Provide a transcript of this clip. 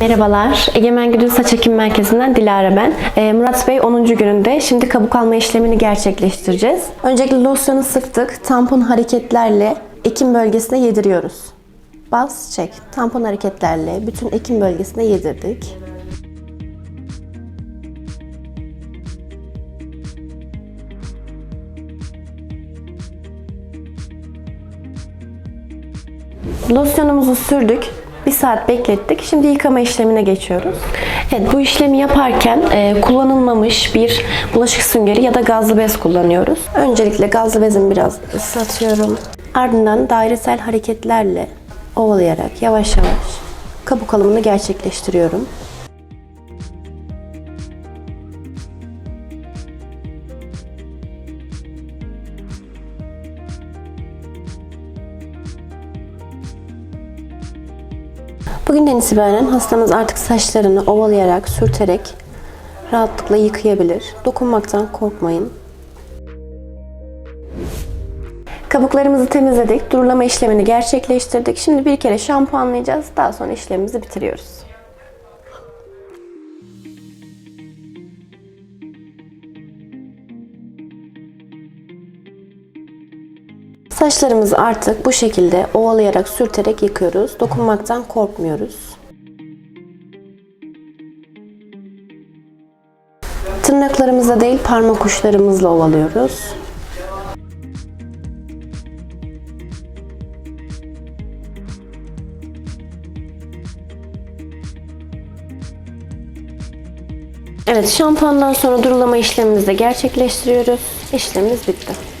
Merhabalar, Egemen Güdül Saç Ekim Merkezi'nden Dilara ben. Ee, Murat Bey 10. gününde şimdi kabuk alma işlemini gerçekleştireceğiz. Öncelikle losyonu sıktık, tampon hareketlerle ekim bölgesine yediriyoruz. Bas, çek. Tampon hareketlerle bütün ekim bölgesine yedirdik. Losyonumuzu sürdük. Bir saat beklettik. Şimdi yıkama işlemine geçiyoruz. Evet bu işlemi yaparken e, kullanılmamış bir bulaşık süngeri ya da gazlı bez kullanıyoruz. Öncelikle gazlı bezimi biraz ıslatıyorum. Ardından dairesel hareketlerle ovalayarak yavaş yavaş kabuk alımını gerçekleştiriyorum. Bugünden itibaren hastamız artık saçlarını ovalayarak, sürterek rahatlıkla yıkayabilir. Dokunmaktan korkmayın. Kabuklarımızı temizledik. Durulama işlemini gerçekleştirdik. Şimdi bir kere şampuanlayacağız. Daha sonra işlemimizi bitiriyoruz. Saçlarımızı artık bu şekilde ovalayarak, sürterek yıkıyoruz. Dokunmaktan korkmuyoruz. Tırnaklarımızla değil parmak uçlarımızla ovalıyoruz. Evet, şampuandan sonra durulama işlemimizi de gerçekleştiriyoruz. İşlemimiz bitti.